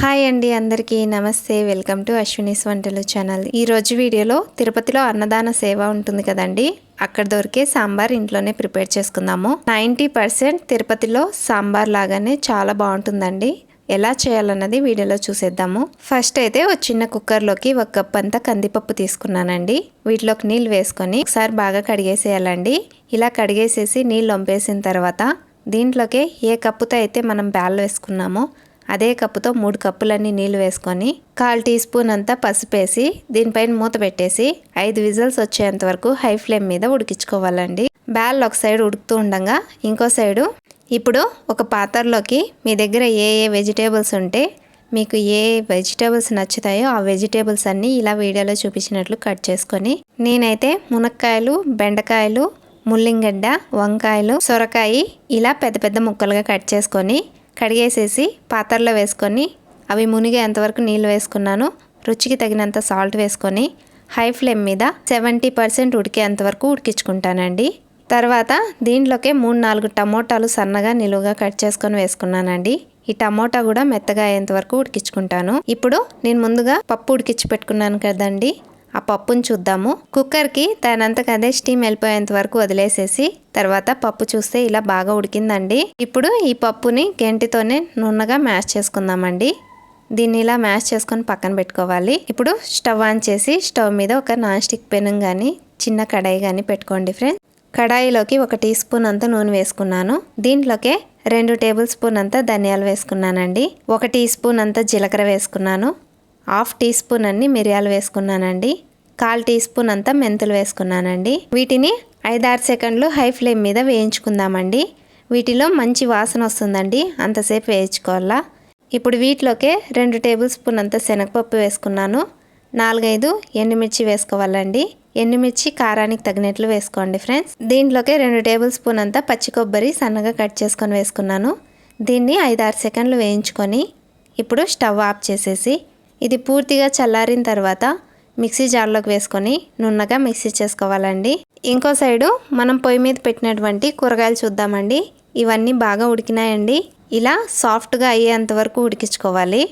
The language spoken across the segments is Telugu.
హాయ్ అండి అందరికీ నమస్తే. వెల్కమ్ టు అశ్వినీస్ వంటలు ఛానల్. ఈరోజు వీడియోలో తిరుపతిలో అన్నదాన సేవ ఉంటుంది కదండి. అక్కడ దొరికే సాంబార్ ఇంట్లోనే ప్రిపేర్ చేసుకుందాము. నైంటీ పర్సెంట్ తిరుపతిలో సాంబార్ లాగానే చాలా బాగుంటుందండి. ఎలా చేయాలన్నది వీడియోలో చూసేద్దాము. ఫస్ట్ అయితే ఒక చిన్న కుక్కర్లోకి ఒక కప్ అంతా కందిపప్పు తీసుకున్నానండి. వీటిలోకి నీళ్ళు వేసుకొని ఒకసారి బాగా కడిగేసేయాలండి. ఇలా కడిగేసేసి నీళ్ళు వంపేసిన తర్వాత దీంట్లోకి ఏ కప్పుతో అయితే మనం బ్యాల్ వేసుకున్నామో అదే కప్పుతో మూడు కప్పులన్నీ నీళ్ళు వేసుకొని కాల్ టీ స్పూన్ అంతా పసుపేసి దీనిపైన మూత పెట్టేసి ఐదు విజిల్స్ వచ్చేంత వరకు హై ఫ్లేమ్ మీద ఉడికించుకోవాలండి. బ్యాల్ ఒక సైడ్ ఉడుకుతూ ఉండగా ఇంకో సైడు ఇప్పుడు ఒక పాత్రలోకి మీ దగ్గర ఏ ఏ వెజిటేబుల్స్ ఉంటే మీకు ఏ వెజిటేబుల్స్ నచ్చుతాయో ఆ వెజిటేబుల్స్ అన్నీ ఇలా వీడియోలో చూపించినట్లు కట్ చేసుకొని నేనైతే మునక్కాయలు బెండకాయలు ముల్లింగడ్డ వంకాయలు సొరకాయ ఇలా పెద్ద పెద్ద ముక్కలుగా కట్ చేసుకొని కడిగేసేసి పాత్రలో వేసుకొని అవి మునిగేంతవరకు నీళ్ళు వేసుకున్నాను. రుచికి తగినంత సాల్ట్ వేసుకొని హై ఫ్లేమ్ మీద సెవెంటీ పర్సెంట్ ఉడికేంతవరకు ఉడికించుకుంటానండి. తర్వాత దీంట్లోకే మూడు నాలుగు టమోటాలు సన్నగా నిలువుగా కట్ చేసుకొని వేసుకున్నానండి. ఈ టమోటా కూడా మెత్తగా అయ్యేంత వరకు ఉడికించుకుంటాను. ఇప్పుడు నేను ముందుగా పప్పు ఉడికించి పెట్టుకున్నాను కదండి. ఆ పప్పును చూద్దాము. కుక్కర్కి దానంతకు అదే స్టీమ్ వెళ్ళిపోయేంత వరకు వదిలేసేసి తర్వాత పప్పు చూస్తే ఇలా బాగా ఉడికిందండి. ఇప్పుడు ఈ పప్పుని గెంటితోనే నున్నగా మ్యాష్ చేసుకుందామండి. దీన్ని ఇలా మ్యాష్ చేసుకొని పక్కన పెట్టుకోవాలి. ఇప్పుడు స్టవ్ ఆన్ చేసి స్టవ్ మీద ఒక నాన్ స్టిక్ పెనం కానీ చిన్న కడాయి కానీ పెట్టుకోండి ఫ్రెండ్స్. కడాయిలోకి ఒక టీ స్పూన్ అంత నూనె వేసుకున్నాను. దీంట్లోకే రెండు టేబుల్ స్పూన్ అంతా ధనియాలు వేసుకున్నానండి. ఒక టీ స్పూన్ అంతా జీలకర్ర వేసుకున్నాను. హాఫ్ టీ స్పూన్ అన్ని మిరియాలు వేసుకున్నానండి. కాల్ టీ స్పూన్ అంతా మెంతులు వేసుకున్నానండి. వీటిని ఐదారు సెకండ్లు హై ఫ్లేమ్ మీద వేయించుకుందామండి. వీటిలో మంచి వాసన వస్తుందండి. అంతసేపు వేయించుకోవాలా. ఇప్పుడు వీటిలోకే రెండు టేబుల్ స్పూన్ అంత శనగపప్పు వేసుకున్నాను. నాలుగైదు ఎండుమిర్చి వేసుకోవాలండి. ఎండుమిర్చి కారానికి తగినట్లు వేసుకోండి ఫ్రెండ్స్. దీంట్లోకే రెండు టేబుల్ స్పూన్ అంతా పచ్చి కొబ్బరి సన్నగా కట్ చేసుకొని వేసుకున్నాను. దీన్ని ఐదారు సెకండ్లు వేయించుకొని ఇప్పుడు స్టవ్ ఆఫ్ చేసేసి ఇది పూర్తిగా చల్లారిన తర్వాత మిక్సీ జార్లోకి వేసుకొని నున్నగా మిక్సీ చేసుకోవాలండి. ఇంకో సైడు మనం పొయ్యి మీద పెట్టినటువంటి కూరగాయలు చూద్దామండి. ఇవన్నీ బాగా ఉడికినాయండి. ఇలా సాఫ్ట్గా అయ్యేంత వరకు ఉడికించుకోవాలి.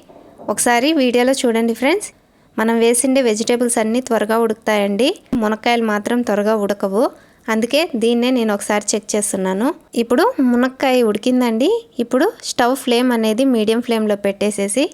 ఒకసారి వీడియోలో చూడండి ఫ్రెండ్స్. మనం వేసిండే వెజిటేబుల్స్ అన్నీ త్వరగా ఉడుకుతాయండి. మునక్కాయలు మాత్రం త్వరగా ఉడకవు. అందుకే దీన్నే నేను ఒకసారి చెక్ చేస్తున్నాను. ఇప్పుడు మునక్కాయ ఉడికిందండి. ఇప్పుడు స్టవ్ ఫ్లేమ్ అనేది మీడియం ఫ్లేమ్లో పెట్టేసేసి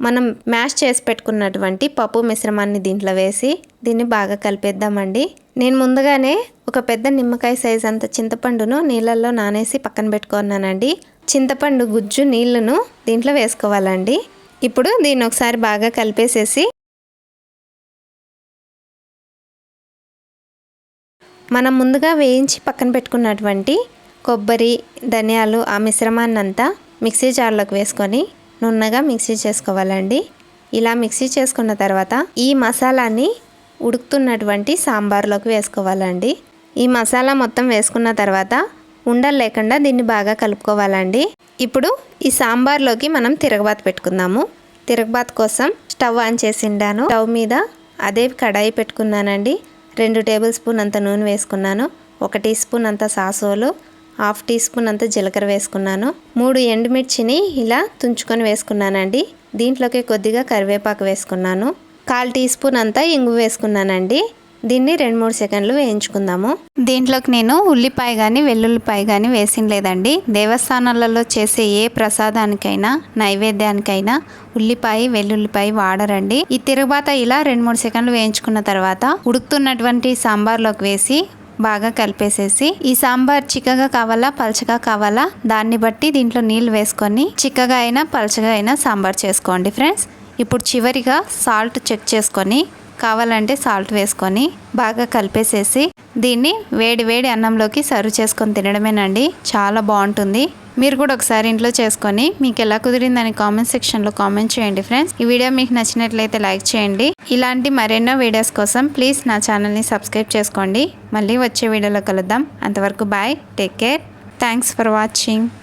మనం మ్యాష్ చేసి పెట్టుకున్నటువంటి పప్పు మిశ్రమాన్ని దీంట్లో వేసి దీన్ని బాగా కలిపేద్దామండి. నేను ముందుగానే ఒక పెద్ద నిమ్మకాయ సైజ్ అంత చింతపండును నీళ్ళల్లో నానేసి పక్కన పెట్టుకున్నానండి. చింతపండు గుజ్జు నీళ్ళను దీంట్లో వేసుకోవాలండి. ఇప్పుడు దీన్ని ఒకసారి బాగా కలిపేసేసి మనం ముందుగా వేయించి పక్కన పెట్టుకున్నటువంటి కొబ్బరి ధనియాలు ఆ మిశ్రమాన్ని అంతా మిక్సీ జార్లోకి వేసుకొని నున్నగా మిక్సీ చేసుకోవాలండి. ఇలా మిక్సీ చేసుకున్న తర్వాత ఈ మసాలాని ఉడుకుతున్నటువంటి సాంబార్లోకి వేసుకోవాలండి. ఈ మసాలా మొత్తం వేసుకున్న తర్వాత ఉండలు లేకుండా దీన్ని బాగా కలుపుకోవాలండి. ఇప్పుడు ఈ సాంబార్లోకి మనం తిరగబాతు పెట్టుకుందాము. తిరగబాత్ కోసం స్టవ్ ఆన్ చేసిండాను స్టవ్ మీద అదే కడాయి పెట్టుకున్నానండి. రెండు టేబుల్ స్పూన్ అంత నూనె వేసుకున్నాను. ఒక టీ స్పూన్ అంత సాసోలు. హాఫ్ టీ స్పూన్ అంత జీలకర్ర వేసుకున్నాను. మూడు ఎండుమిర్చిని ఇలా తుంచుకొని వేసుకున్నానండి. దీంట్లోకి కొద్దిగా కరివేపాకు వేసుకున్నాను. కాల్ టీ స్పూన్ అంతా ఇంగు వేసుకున్నానండి. దీన్ని రెండు మూడు సెకండ్లు వేయించుకుందాము. దీంట్లోకి నేను ఉల్లిపాయ కానీ వెల్లుల్లిపాయ కానీ వేసిన లేదండి దేవస్థానాలలో చేసే ఏ ప్రసాదానికైనా నైవేద్యానికైనా ఉల్లిపాయ వెల్లుల్లిపాయ వాడరండి. ఈ తిరుగుబాత ఇలా రెండు మూడు సెకండ్లు వేయించుకున్న తర్వాత ఉడుకుతున్నటువంటి సాంబార్లోకి వేసి బాగా కలిపేసేసి ఈ సాంబార్ చిక్కగా కావాలా పలచగా కావాలా దాన్ని బట్టి దీంట్లో నీళ్ళు వేసుకొని చిక్కగా అయినా పలచగా అయినా సాంబార్ చేసుకోండి ఫ్రెండ్స్. ఇప్పుడు చివరిగా సాల్ట్ చెక్ చేసుకొని కావాలంటే సాల్ట్ వేసుకొని బాగా కలిపేసేసి దీన్ని వేడి వేడి అన్నంలోకి సర్వ్ చేసుకొని తినడమేనండి. చాలా బాగుంటుంది. మీరు కూడా ఒకసారి ఇంట్లో చేసుకొని మీకు ఎలా కుదిరిందని కామెంట్ సెక్షన్లో కామెంట్ చేయండి ఫ్రెండ్స్ ఈ వీడియో మీకు నచ్చినట్లయితే లైక్ చేయండి. ఇలాంటి మరెన్నో వీడియోస్ కోసం ప్లీజ్ నా ఛానల్ని సబ్స్క్రైబ్ చేసుకోండి. మళ్ళీ వచ్చే వీడియోలో కలుద్దాం. అంతవరకు bye take care thanks for watching